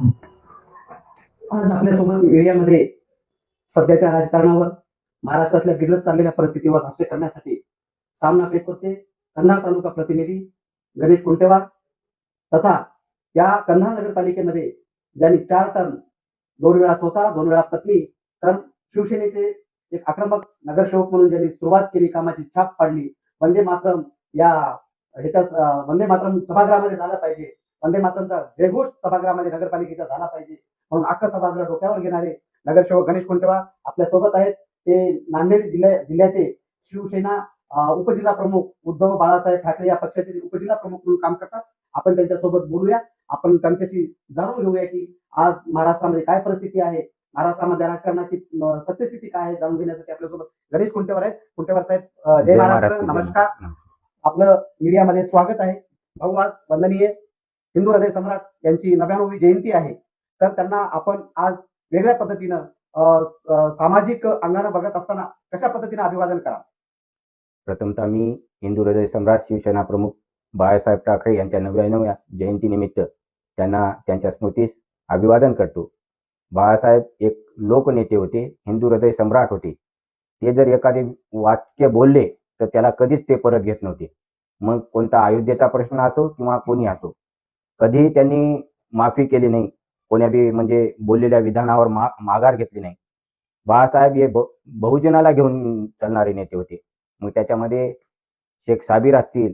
आज आपल्यासोबत मीडियामध्ये सध्याच्या राजकारणावर महाराष्ट्रातल्या बिघडत चाललेल्या परिस्थितीवर भाष्य करण्यासाठी सामना पेपरचे कंधार तालुका प्रतिनिधी गणेश कुंटेवार तथा या कंधार नगरपालिकेमध्ये ज्यांनी चार टर्म दोन वेळा स्वतः दोन वेळा पत्नी तर शिवसेनेचे एक आक्रमक नगरसेवक म्हणून ज्यांनी सुरुवात केली कामाची छाप पाडली वंदे मातरम या ह्याच्या वंदे मातरम सभागृहामध्ये झालं पाहिजे. वंदे मातरमचा जयघोष सभागृहामध्ये नगरपालिकेचा झाला पाहिजे. म्हणून अख्खा सभागृह डोक्यावर घेणारे नगरसेवक गणेश कुंटेवार आपल्यासोबत आहेत. ते नांदेड जिल्ह्या जिल्ह्याचे शिवसेना उपजिल्हा प्रमुख उद्धव बाळासाहेब ठाकरे या पक्षाचे उपजिल्हा प्रमुख म्हणून काम करतात. आपण त्यांच्यासोबत बोलूया. आपण त्यांच्याशी जाणून घेऊया की आज महाराष्ट्रामध्ये काय परिस्थिती आहे? महाराष्ट्रामध्ये राजकारणाची सत्यस्थिती काय आहे? जाणून घेण्यासाठी आपल्यासोबत गणेश कुंटेवार आहेत. कुंटेवार साहेब जय महाराष्ट्र. नमस्कार. आपलं मीडियामध्ये स्वागत आहे. भाऊ आज वंदनीय हिंदू हृदय सम्राट यांची नव्याण्णवी जयंती आहे. तर त्यांना आपण आज वेगळ्या पद्धतीनं अं, सामाजिक अंगानं बघत असताना कशा पद्धतीनं अभिवादन करा प्रथमतः मी हिंदू हृदय सम्राट शिवसेना प्रमुख बाळासाहेब ठाकरे यांच्या नव्याण्णव्या जयंतीनिमित्त त्यांना त्यांच्या स्मृतीस अभिवादन करतो. बाळासाहेब एक लोकनेते होते हिंदू हृदय सम्राट होते. ते जर एखादे वाक्य बोलले तर त्याला कधीच ते परत घेत नव्हते. मग कोणता अयोध्येचा प्रश्न असो किंवा कोणी असो कधीही त्यांनी माफी केली नाही. कोण्या बी म्हणजे बोललेल्या विधानावर मा माघार घेतली नाही. बाळासाहेब हे ब बहुजनाला घेऊन चालणारे नेते होते. मग त्याच्यामध्ये शेख साबीर असतील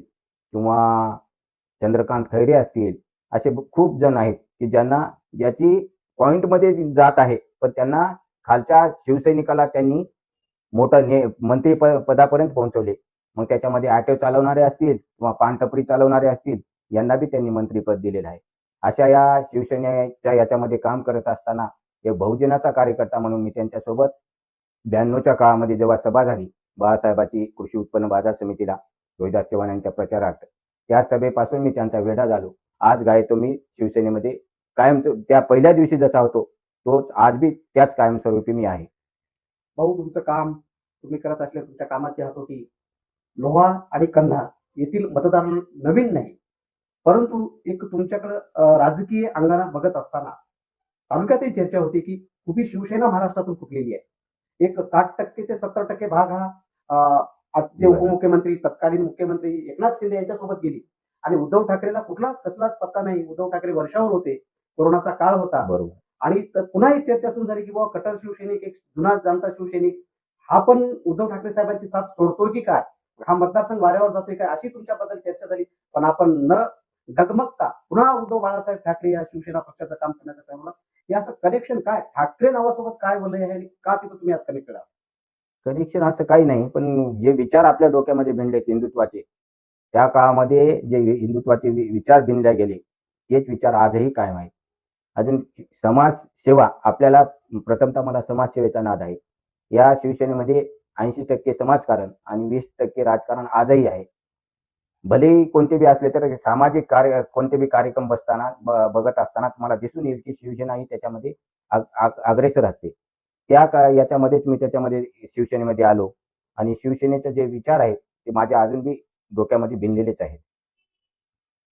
किंवा चंद्रकांत खैरे असतील असे खूप जण आहेत की ज्यांना ज्याची पॉइंटमध्ये जात आहे पण त्यांना खालच्या शिवसैनिकाला त्यांनी मोठं ने मंत्री प- पदापर्यंत पोहोचवले. मग त्याच्यामध्ये ऑटो चालवणारे असतील किंवा पानटपरी चालवणारे असतील यांना बी त्यांनी मंत्रीपद दिलेलं आहे. अशा या शिवसेनेच्या याच्यामध्ये काम करत असताना एक बहुजनाचा कार्यकर्ता म्हणून मी त्यांच्यासोबत ब्याण्णवच्या काळामध्ये जेव्हा सभा झाली बाळासाहेबाची कृषी उत्पन्न बाजार समितीला रोहिदास चव्हाण यांच्या प्रचारार्थ त्या सभेपासून मी त्यांचा वेढा झालो. आज गायतो मी शिवसेनेमध्ये कायम त्या पहिल्या दिवशी जसा होतो तोच आज बी त्याच कायमस्वरूपी मी आहे. भाऊ तुमचं काम तुम्ही करत असल्या तुमच्या कामाची हातोटी लोहा आणि कन्हा येथील मतदार नवीन नाही. परंतु एक तुमच्याकडं राजकीय अंगाने बघत असताना तालुक्यातही चर्चा होती की उभी शिवसेना महाराष्ट्रातून फुटलेली आहे. एक साठ टक्के ते सत्तर टक्के भाग हा आजचे. उपमुख्यमंत्री तत्कालीन मुख्यमंत्री एकनाथ शिंदे यांच्यासोबत गेली. आणि उद्धव ठाकरेला कुठलाच कसलाच पत्ता नाही. उद्धव ठाकरे वर्षावर होते. कोरोनाचा काळ होता. बरोबर. आणि पुन्हा एक चर्चा सुरू झाली की बाबा कट्टर शिवसैनिक एक जुना जाणता शिवसैनिक हा पण उद्धव ठाकरे साहेबांची साथ सोडतोय की काय? हा मतदारसंघ वाऱ्यावर जातोय काय? अशी तुमच्याबद्दल चर्चा झाली. पण आपण न डगमगता. पुन्हा उद्धव बाळासाहेब ठाकरे या शिवसेना पक्षाचं काम करण्याचं ठरवलं हे असं कनेक्शन काय? ठाकरे नावासोबत काय बोलले आहे आणि का तिथं तुम्ही आज कनेक्ट करा कनेक्शन असं काही नाही पण जे विचार आपल्या डोक्यामध्ये भिनलेत हिंदुत्वाचे त्या काळामध्ये जे हिंदुत्वाचे विचार भिनले गेले तेच विचार आजही कायम आहेत. अजून समाजसेवा आपल्याला प्रथमतः मला समाजसेवेचा नाद आहे. या शिवसेनेमध्ये ऐंशी टक्के समाजकारण आणि वीस टक्के राजकारण आजही आहे. भलेही कोणते बी असले तर सामाजिक कार्य कोणते बी कार्यक्रम बसताना बघत असताना तुम्हाला दिसून येईल की शिवसेना ही त्याच्यामध्ये अग्रेसर असते. त्या का याच्यामध्येच मी त्याच्यामध्ये शिवसेनेमध्ये आलो आणि शिवसेनेचे जे विचार आहेत ते माझ्या अजून बी डोक्यामध्ये भिनलेलेच आहेत.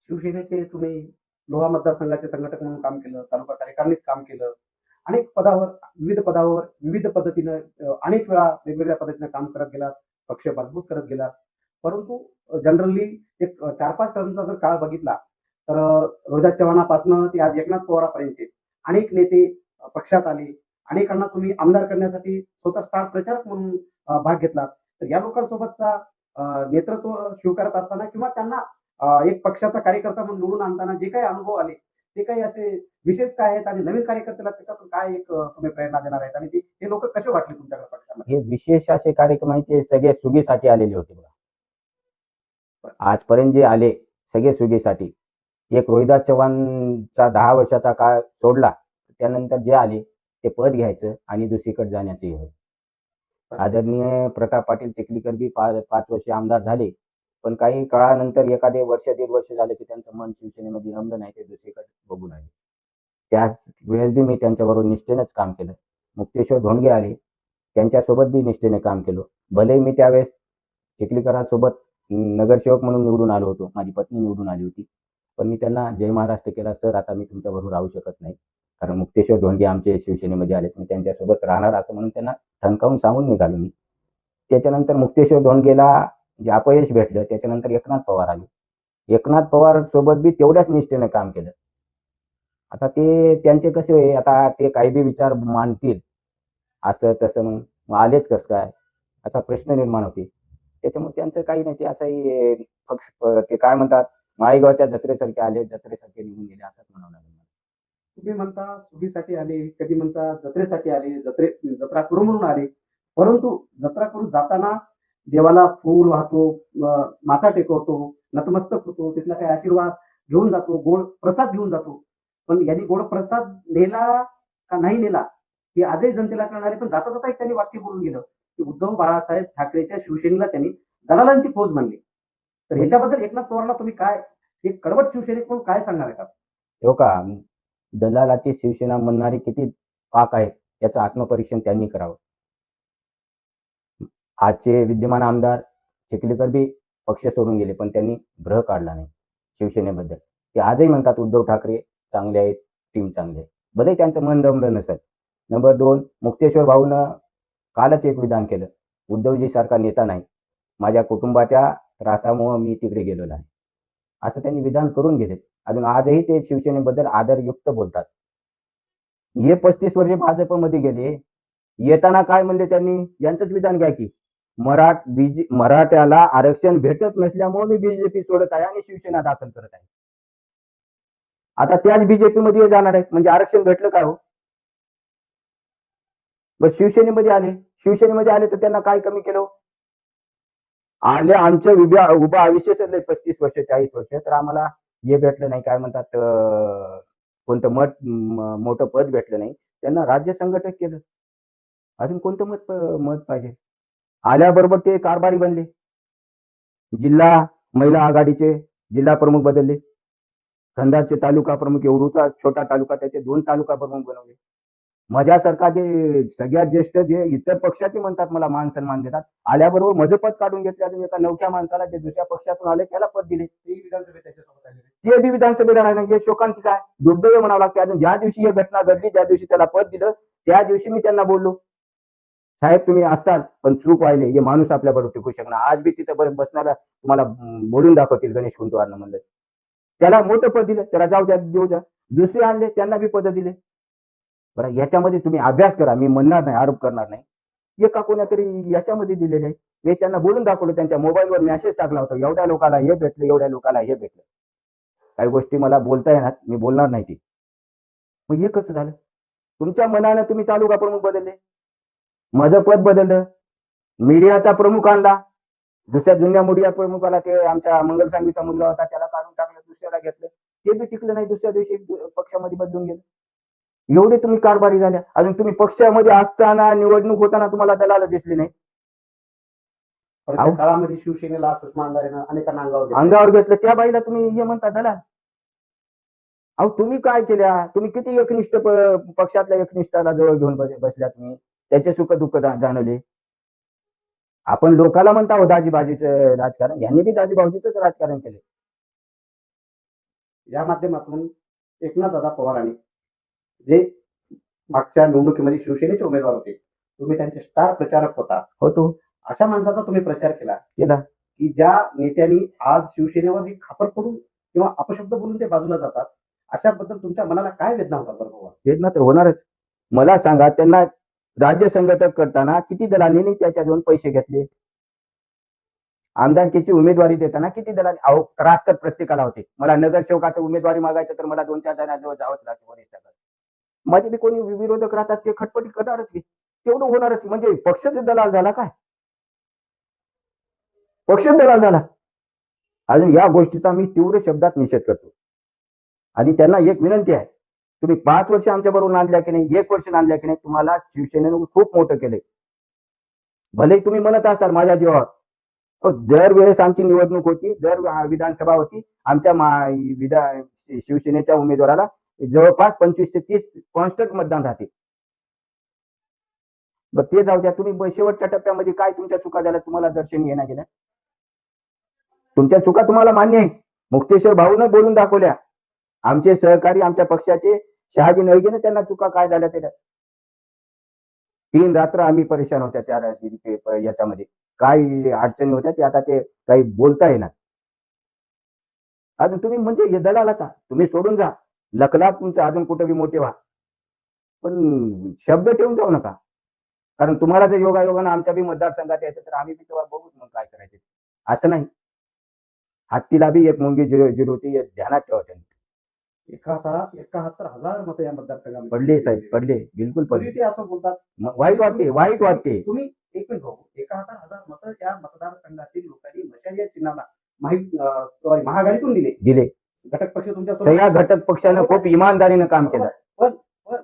शिवसेनेचे तुम्ही लोहा मतदारसंघाचे संघटक म्हणून काम केलं तालुका कार्यकारिणीत काम केलं अनेक पदावर विविध पदावर विविध पद्धतीनं अनेक वेळा वेगवेगळ्या पद्धतीनं काम करत गेलात पक्ष मजबूत करत गेलात. परंतु जनरली एक चार पाच टर्मचा जर काळ बघितला तर रोहिदास चव्हाणापासनं ते आज एकनाथ पवारापर्यंतचे अनेक नेते पक्षात आले. अनेकांना तुम्ही आमदार करण्यासाठी स्वतः स्टार प्रचारक म्हणून भाग घेतलात. तर या लोकांसोबतचा अं, नेतृत्व स्वीकारत असताना किंवा त्यांना एक पक्षाचा कार्यकर्ता म्हणून निवडून आणताना जे काही अनुभव आले ते काही असे विशेष काय आहेत आणि नवीन कार्यकर्त्याला त्याच्यातून काय एक तुम्ही प्रेरणा देणार आहेत आणि ते हे लोक कसे वाटले तुमच्याकडे पक्षाला हे विशेष असे कार्यक्रम आहे ते सगळे सुगीसाठी आलेले होते बघा. आजपर्यंत जे आले सगळे सुगीसाठी एक रोहिदास चव्हाणचा दहा वर्षाचा काळ सोडला त्यानंतर जे आले ते पद घ्यायचं आणि दुसरीकडे जाण्याचे हे होय आदरणीय प्रताप पाटील चिखलीकर बी पाच पाच वर्ष आमदार झाले पण काही काळानंतर एखादे वर्ष दीड वर्ष झाले की त्यांचं मन शिवसेनेमध्ये रमलं नाही ते दुसरीकडे बघून आले. त्याच वेळेस बी मी त्यांच्याबरोबर निष्ठेनेच काम केलं. मुक्तेश्वर धोंडगे आले त्यांच्यासोबत बी निष्ठेने काम केलं. भले मी त्यावेळेस चिखलीकरांसोबत नगरसेवक म्हणून निवडून आलो होतो. माझी पत्नी निवडून आली होती. पण मी त्यांना जय महाराष्ट्र केला सर आता मी तुमच्याबरोबर राहू शकत नाही. कारण मुक्तेश्वर धोंडगे आमचे शिवसेनेमध्ये आले. मी त्यांच्यासोबत राहणार असं म्हणून त्यांना ठणकावून सांगून निघालो मी. त्याच्यानंतर मुक्तेश्वर धोंडगेला जे अपयश भेटलं त्याच्यानंतर एकनाथ पवार आले. एकनाथ पवार सोबत बी तेवढ्याच निष्ठेने काम केलं. आता ते त्यांचे कसे होय, आता ते काही बी विचार मांडतील. असं तसं मग मग आलेच कसं काय? असा प्रश्न निर्माण होते. त्याच्यामुळे त्यांचं काही नाही ते असंही पक्ष ते काय म्हणतात माळेगावच्या जत्रेसारखे आले जत्रेसारखे निघून गेले असंच म्हणावं लागेल तुम्ही म्हणता सुगीसाठी आले कधी म्हणता जत्रेसाठी आले जत्रे जत्रा करू म्हणून आले. परंतु जत्रा करून जाताना देवाला फूल वाहतो माता माथा टेकवतो नतमस्तक होतो तिथला काही आशीर्वाद घेऊन जातो गोड प्रसाद घेऊन जातो. पण यांनी गोड प्रसाद नेला का नाही नेला हे आजही जनतेला कळणारे पण जाता जाता एक त्यांनी वाक्य बोलून गेलं. उद्धव बाळासाहेब ठाकरेच्या शिवसेनेला त्यांनी दलालांची फौज म्हणली तर ह्याच्याबद्दल एकनाथ पवारला तुम्ही काय हे कडवट शिवसैनिक म्हणून काय सांगणार आहेत हो का दलालाची शिवसेना म्हणणारे किती पाक आहेत याचं आत्मपरीक्षण त्यांनी करावं. आजचे विद्यमान आमदार चिखलीकर बी पक्ष सोडून गेले पण त्यांनी भ्रह काढला नाही शिवसेनेबद्दल. ते आजही म्हणतात उद्धव ठाकरे चांगले आहेत टीम चांगली आहे भले त्यांचं मन दमलं नसेल. नंबर दोन मुक्तेश्वर भाऊनं कालच एक विधान केलं. उद्धवजी सारखा नेता नाही. माझ्या कुटुंबाच्या त्रासामुळं मी तिकडे गेलो नाही असं त्यांनी विधान करून गेले अजून आजही ते शिवसेनेबद्दल आदरयुक्त बोलतात. हे पस्तीस वर्षे भाजपमध्ये गेले. येताना काय म्हणले त्यांनी? यांचंच विधान घ्या की. मराठ बीजे मराठ्याला आरक्षण भेटत नसल्यामुळे मी बीजेपी सोडत आहे आणि शिवसेना दाखल करत आहे. आता त्याच बीजेपी मध्ये जाणार आहेत. म्हणजे आरक्षण भेटलं काय हो? मग शिवसेनेमध्ये आले. शिवसेनेमध्ये आले तर त्यांना काय कमी केलं? आले आमच्या उभ्या उभा आयुष्य चाललंय पस्तीस वर्ष चाळीस वर्ष. तर आम्हाला हे भेटलं नाही. काय म्हणतात कोणतं मत मोठं पद भेटलं नाही. त्यांना राज्य संघटक केलं. अजून कोणतं मत मत पाहिजे? आल्याबरोबर ते कारभारी बनले. जिल्हा महिला आघाडीचे जिल्हा प्रमुख बदलले. खंडाचे तालुका प्रमुख एवढूचा छोटा तालुका त्याचे दोन तालुका प्रमुख बनवले. माझ्यासारखा जे सगळ्यात ज्येष्ठ जे इतर पक्षाचे म्हणतात मला मान सन्मान देतात आल्याबरोबर माझं पद काढून घेतले अजून एका नवख्या माणसाला जे दुसऱ्या पक्षातून आले त्याला पद दिले. विधानसभेत ते बी विधानसभेला राहणार हे शोकांती काय दुर्दैव म्हणावं लागते. अजून ज्या दिवशी ही घटना घडली ज्या दिवशी त्याला पद दिलं त्या दिवशी मी त्यांना बोललो. साहेब तुम्ही असताल पण चूक व्हायले. हे माणूस आपल्याबरोबर टिकू शकणार. आज बी तिथं बरं बसणारा तुम्हाला बोलून दाखवतील गणेश कुंटवारनं म्हणलं. त्याला मोठं पद दिलं. त्याला जाऊ द्या देऊ द्या. दुसरे आणले त्यांना बी पद दिले. बरं याच्यामध्ये तुम्ही अभ्यास करा. मी म्हणणार नाही आरोप करणार नाही. एका कोणातरी याच्यामध्ये दिलेले आहे मी त्यांना बोलून दाखवलं त्यांच्या मोबाईलवर मेसेज टाकला होता. एवढ्या लोकांना हे भेटलं एवढ्या लोकांना हे भेटलं. काही गोष्टी मला बोलता येणार मी बोलणार नाही ती. मग हे कसं झालं? तुमच्या मनानं तुम्ही तालुका प्रमुख बदलले. माझं पद बदललं. मीडियाचा प्रमुख आणला. दुसऱ्या जुन्या मीडिया प्रमुखाला ते आमच्या मंगलसांगीचा मुलगा होता त्याला काढून टाकलं दुसऱ्याला घेतलं. ते बी टिकलं नाही दुसऱ्या दिवशी पक्षामध्ये बदलून गेलं. एवढे तुम्ही कारभारी झाल्या. अजून तुम्ही पक्षामध्ये असताना निवडणूक होताना तुम्हाला दलाल दिसली नाही. काळामध्ये शिवसेनेला सुषमा अंधारेनं अनेकांना अंगावर घेतलं. अंगावर घेतलं. त्या बाईला तुम्ही हे म्हणता दलाल. अहो तुम्ही काय केल्या? तुम्ही किती एकनिष्ठ पक्षातल्या एकनिष्ठाला जवळ घेऊन बस- बसल्या तुम्ही? त्याचे सुख दुःख जाणवले. आपण लोकाला म्हणता हो दाजीबाजीचं राजकारण. यांनी बी दाजीबाजीच राजकारण केले या माध्यमातून एकनाथ दादा पवारांनी जे मागच्या निवडणुकीमध्ये शिवसेनेचे उमेदवार होते तुम्ही त्यांचे स्टार प्रचारक होता. होतो. अशा माणसाचा तुम्ही प्रचार केला. केला. की ज्या नेत्यांनी आज शिवसेनेवर ही खापर पडून किंवा अपशब्द बोलून ते बाजूला जातात अशाबद्दल तुमच्या मनाला काय वेदना होतात बरं? वेदना तर होणारच. मला सांगा त्यांना राज्य संघटक करताना किती दलालीने त्याच्याजवळ पैसे घेतले? आमदारकीची उमेदवारी देताना किती दलाली? अहो त्रास तर प्रत्येकाला होते. मला नगरसेवकाची उमेदवारी मागायचं तर मला दोन चार जणांजवळ जावंच लागते वरिष्ठाकडे माझे बी कोणी विरोधक राहतात ते खटपटी करणारच की. तेवढं होणारच म्हणजे पक्षच दलाल झाला काय? पक्ष दलाल झाला. अजून या गोष्टीचा मी तीव्र शब्दात निषेध करतो. आणि त्यांना एक विनंती आहे. तुम्ही पाच वर्ष आमच्या बरोबर नांदल्या की नाही एक वर्ष नांदल्या की नाही तुम्हाला शिवसेनेनं खूप मोठं केलंय. भले तुम्ही म्हणत असताल माझ्या जीवावर. दरवेळेस आमची निवडणूक होती दर विधानसभा होती. आमच्या शिवसेनेच्या उमेदवाराला जवळपास पंचवीस ते तीस कॉन्स्टंट मतदान राहते. बरं ते जाऊ द्या. तुम्ही शेवटच्या टप्प्यामध्ये काय तुमच्या चुका झाल्या तुम्हाला दर्शन येण्या गेल्या? तुमच्या चुका तुम्हाला मान्य आहे. मुक्तेश्वर भाऊनं बोलून दाखवल्या. आमचे सहकारी आमच्या पक्षाचे शहाजी नळगेने त्यांना चुका काय झाल्या त्या तीन रात्र आम्ही परेशान होत्या त्या ते- याच्यामध्ये. काय अडचणी होत्या ते आता ते काही बोलता येणार. अजून तुम्ही म्हणजे हे दलालाचा तुम्ही सोडून जा. लकला तुमचं अजून कुठं बी मोठे व्हा. पण शब्द ठेवून जाऊ नका. कारण तुम्हाला जर योगायोगानं आमच्या बी मतदारसंघात यायचं तर आम्ही बी तेव्हा बघूच मग काय करायचं असं नाही. हत्तीला बी एक मुंगी जिरो जिरोती हे ध्यानात ठेवा त्यांनी. एकाहत्तर एकाहत्तर हजार मतं या मतदारसंघामध्ये. पडले साहेब पडले. बिलकुल पडले. ते असं बोलतात. म- वाईट वाटते वाईट वाटते. तुम्ही एक मिनिट भाऊ एकाहत्तर हजार मतं या मतदारसंघातील लोकांनी मशाल या चिन्हाला माहीत सॉरी महाआघाडीतून दिले. दिले. घटक पक्ष तुमच्या सगळ्या घटक पक्षानं खूप इमानदारीनं काम केलं. पण पण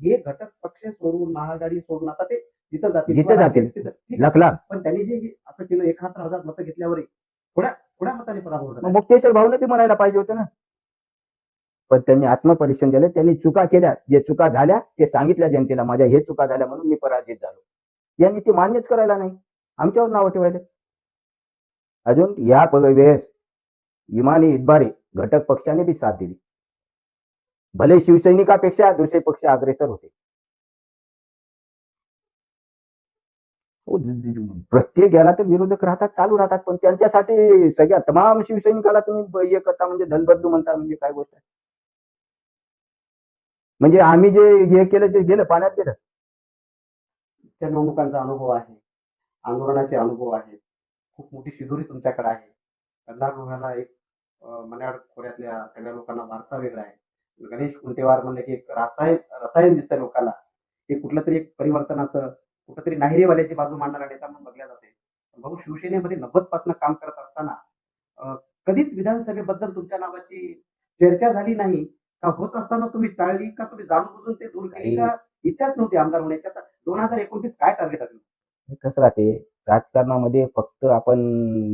हे घटक पक्ष सोडून महाआघाडी सोडून आता ते जिथं जातील जिथं जातील. लखला पण त्यांनी जे असं केलं एकाहत्तर हजार मतं घेतल्यावर थोड्या थोड्या मताने पराभव झाला. मुक्तेश्वर भाऊनं ते म्हणायला पाहिजे होतं ना. पण त्यांनी आत्मपरीक्षण दिलं त्यांनी चुका केल्या. जे चुका झाल्या ते सांगितल्या जनतेला माझ्या हे चुका झाल्या म्हणून मी पराजित झालो. यांनी ते मान्यच करायला नाही. आमच्यावर नावं ठेवायला. अजून या वेळेस इमानी इतबारे घटक पक्षाने बी साथ दिली. भले शिवसैनिकापेक्षा दुसरे पक्ष अग्रेसर होते. हो, प्रत्येक याला तर विरोधक राहतात चालू राहतात पण त्यांच्यासाठी सगळ्या तमाम शिवसैनिकाला तुम्ही हे करता म्हणजे धलबद्दू म्हणता म्हणजे काय गोष्ट आहे? म्हणजे आम्ही जे हे केलं ते गेलं पाण्यात गेलं. त्या निवडणुकांचा अनुभव आहे. आंदोलनाचे अनुभव आहे खूप मोठी शिदोरी तुमच्याकडे आहे. कंधार लोह्याला एक मन्याड खोऱ्यातल्या सगळ्या लोकांना वारसा वेगळा आहे. गणेश कुंटेवार म्हणलं की एक रसायन रसायन दिसतं लोकांना. हे कुठलं तरी एक परिवर्तनाचं कुठंतरी नाहिरेवाल्याची बाजू मांडणारा नेता म्हणून बघल्या जाते. भाऊ शिवसेनेमध्ये नव्वदपासून काम करत असताना कधीच विधानसभेबद्दल तुमच्या नावाची चर्चा झाली नाही का? होत असताना तुम्ही टाळली का? तुम्ही जाणून बुजून ते दूर केली का? इच्छाच नव्हती आमदार होण्याची. आता दोन हजार एकोणतीस काय टार्गेट असेल? हे कसं राहते? राजकारणामध्ये फक्त आपण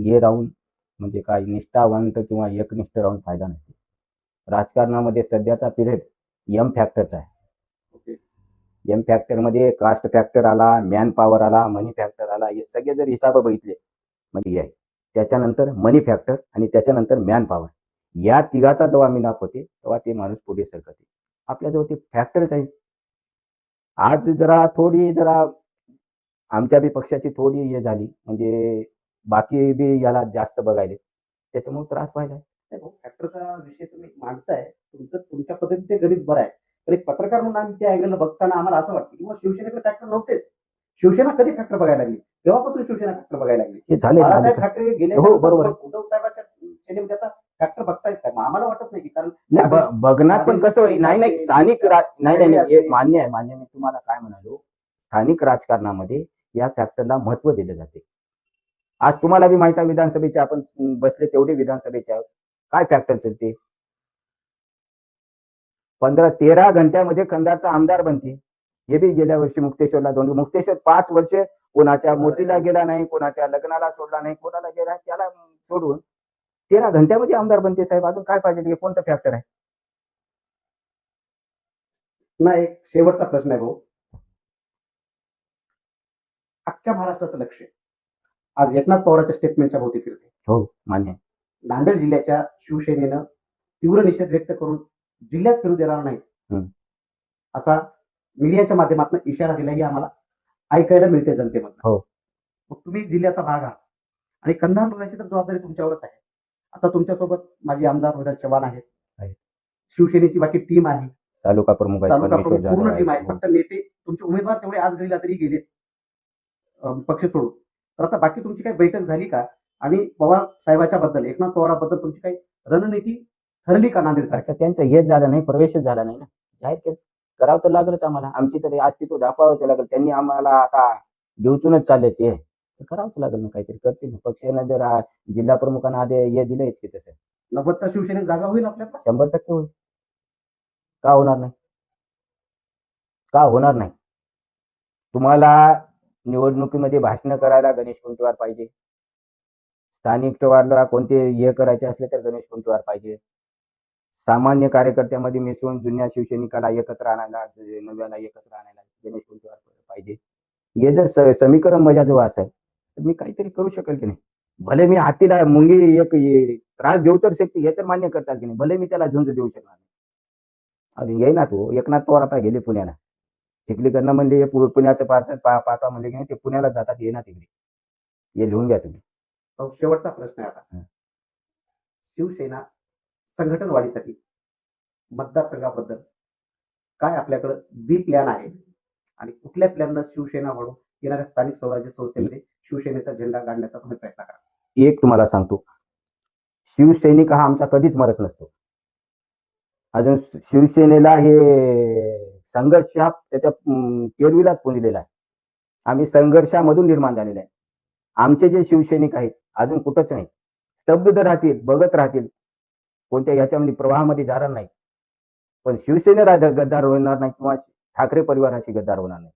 हे राहून म्हणजे काय निष्ठावंत किंवा एकनिष्ठ राहून फायदा नसते. राजकारणामध्ये सध्याचा पिरियड एम फॅक्टरचा आहे. एम फॅक्टरमध्ये कास्ट फॅक्टर आला मॅन पॉवर आला मनी फॅक्टर आला हे सगळे जर हिसाब बघितले म्हणजे हे. त्याच्यानंतर मनी फॅक्टर आणि त्याच्यानंतर मॅन पॉवर या तिघाचा जेव्हा मिलाप होते तेव्हा ते माणूस पुढे सरकते आपल्याजवळ ते फॅक्टरच आहे आज जरा थोडी जरा आमच्या बी पक्षाची थोडी हे झाली म्हणजे बाकी बी याला जास्त बघायले. त्याच्यामुळे त्रास व्हायला. फॅक्टरचा विषय तुम्ही मांडताय. तुमचं तुमच्या पद्धतीने गणित बरं आहे. पण एक पत्रकार म्हणून आम्ही त्या अँगल बघताना आम्हाला असं वाटतं की शिवसेनेकडे फॅक्टर नव्हतेच. शिवसेना कधी फॅक्टर बघायला लागली? तेव्हापासून शिवसेना फॅक्टर बघायला लागली. झाले बाळासाहेब ठाकरे गेले हो, बरोबर. उद्धव साहेबांच्या सेनेमध्ये आता फॅक्टर बघतायत मग आम्हाला वाटत नाही की कारण नाही, ब- बघण्यात पण कसं होईल? नाही नाही स्थानिक नाही नाही मान्य आहे मान्य मी तुम्हाला काय म्हणालो? स्थानिक राजकारणामध्ये या फॅक्टरला महत्त्व दिले जाते. आज तुम्हाला बी माहिती आहे विधानसभेचे आपण बसले तेवढे विधानसभेचे आहोत. काय फॅक्टर चालते पंधरा तेरा घंट्यामध्ये खंदारचा आमदार बनते हे बी गेल्या वर्षी मुक्तेश्वरला दोन मुक्तेश्वर पाच वर्ष कोणाच्या मोतीला गेला नाही कोणाच्या लग्नाला सोडला नाही कोणाला गेला त्याला सोडून तेरा घंट्यामध्ये आमदार बनते साहेब. अजून काय पाहिजे? हे कोणतं फॅक्टर आहे? ना एक शेवटचा प्रश्न आहे भाऊ. अख्ख्या महाराष्ट्राचं लक्ष आहे. आज एकनाथ पवारांच्या स्टेटमेंटच्या भोवती फिरते हो मान्य. नांदेड जिल्ह्याच्या शिवसेनेनं तीव्र निषेध व्यक्त करून जिल्ह्यात फिरू देणार नाही. असा मीडियाच्या माध्यमातून इशारा दिलाही आम्हाला ऐकायला मिळते जनतेमधून हो. मग तुम्ही एक जिल्ह्याचा भाग आहात आणि कंधार लोह्याची तर जबाबदारी तुमच्यावरच आहे आता तुमच्यासोबत माझी आमदार रोहिदास चव्हाण आहेत. शिवसेनेची बाकी टीम आहे तालुका प्रमुख तालुका प्रमुख पूर्ण टीम आहे. फक्त नेते तुमचे उमेदवार तेवढे आज घडीला तरी गेलेत अं, पक्ष सोडून तर आता बाकी तुमची काही बैठक झाली का? आणि पवार साहेबाच्या बद्दल एकनाथ पवाराबद्दल तुमची काही रणनीती ठरली का नांदेड साहेब आता त्यांचं हेच झालं नाही प्रवेशच झाला नाही ना. जाहीर केलं. करावं तर लागलंच आम्हाला. आमची तरी अस्तित्व दाखवावंच लागेल. त्यांनी आम्हाला आता घेऊचूनच चालले ते. करावंच लागेल ना काहीतरी. करतील ना. पक्षानं जर जिल्हा प्रमुखांना आधी हे दिलंच की तसं. नव्वदचा शिवसेनेत जागा होईल आपल्याला शंभर टक्के होईल. का होणार नाही? का होणार नाही? तुम्हाला निवडणुकीमध्ये भाषण करायला गणेश कुंटवार पाहिजे. स्थानिक टवारला कोणते हे करायचे असले तर गणेश कुंटवार पाहिजे. सामान्य कार्यकर्त्यामध्ये मिसळून जुन्या शिवसैनिकाला एकत्र आणायला नव्याला एकत्र आणायला गणेश कुंटवार पाहिजे. हे जर स- समीकरण माझ्याजवळ असेल तर मी काहीतरी करू शकेल की नाही? भले मी हातीला मुंगी एक त्रास देऊ तर शकते हे तर मान्य करतात की नाही? भले मी त्याला झुंज देऊ शकणार नाही. अजून येईना तू एकनाथ पवार आता गेले पुण्याला. चिखलीकडनं म्हणले हे पुण्याचं पार्सल पाठवा म्हणले की नाही ते पुण्याला जातात येईना तिकडे. हे लिहून घ्या तुम्ही. अहो, शेवटचा प्रश्न आहे आता. हं. शिवसेना संघटन वाढीसाठी मतदारसंघाबद्दल काय आपल्याकडं बी प्लॅन आहे आणि कुठल्या प्लॅननं शिवसेना वाढून येणाऱ्या स्थानिक स्वराज्य संस्थेमध्ये शिवसेनेचा झेंडा गाडण्याचा तुम्ही प्रयत्न करा. एक तुम्हाला सांगतो. शिवसैनिक हा आमचा कधीच मरत नसतो. अजून शिवसेनेला हे संघर्ष हा त्याच्या केरवीलाच पेरवीलाच पुंजलेला आहे. आम्ही संघर्षामधून निर्माण झालेले आहे. आमचे जे शिवसैनिक आहेत अजून कुठंच नाही स्तब्ध राहतील बघत राहतील. कोणत्या याच्यामध्ये प्रवाहामध्ये जाणार नाही पण शिवसेनेला गद्दार होणार नाही किंवा ठाकरे परिवाराशी गद्दार होणार नाही.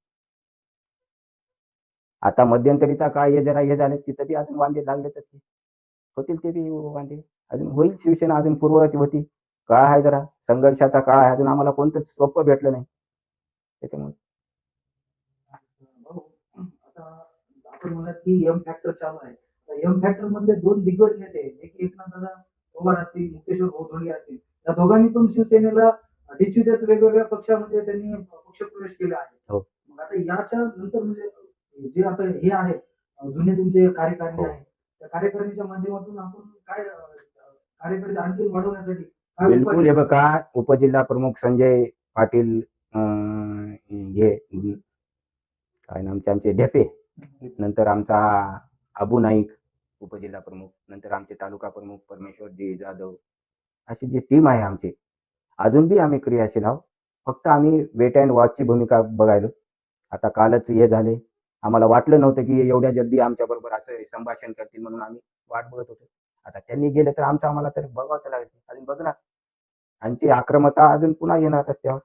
आता मध्यंतरीचा काळ हे जरा हे झाले तिथं बी अजून वांदे लागलेतच होतील ते बी वांदे. अजून होईल शिवसेना अजून पूर्ववती होती. काळ आहे जरा. संघर्षाचा काळ आहे. अजून आम्हाला कोणतंच सोपं भेटलं नाही. त्याच्यामुळे की एम फॅक्टर चालू आहे एम फॅक्टर मधले दोन दिग्गज नेते जे की एकनाथ दादा पवार असतील मुक्तेश्वर असतील या दोघांनी पण शिवसेनेला डिच्यू देत वेगवेगळ्या पक्षामध्ये त्यांनी पक्ष प्रवेश केला आहे हो. मग आता याच्या नंतर म्हणजे जे आता हे आहे जुने तुमचे कार्यकारिणी हो. आहे त्या कार्यकारिणीच्या माध्यमातून आपण काय अं, कार्यकर्ते आणखी वाढवण्यासाठी बिलकुल हे बघा उपजिल्हा प्रमुख संजय पाटील हे काय नामचे आमचे ढेपे. नंतर आमचा अबू नाईक उपजिल्हा प्रमुख. नंतर आमचे तालुका प्रमुख परमेश्वरजी जाधव. अशी जी टीम आहे आमची. अजून बी आम्ही क्रियाशील आहोत. फक्त आम्ही वेट अँड वॉचची भूमिका बघायलो. आता कालच हे झाले. आम्हाला वाटलं नव्हतं की एवढ्या जल्दी आमच्या बरोबर असं संभाषण करतील म्हणून आम्ही वाट बघत होतो. आता त्यांनी गेले तर आमचं आम्हाला तर बघावंच लागेल. अजून बघणार. आमची आक्रमता अजून पुन्हा येणार रस्त्यावर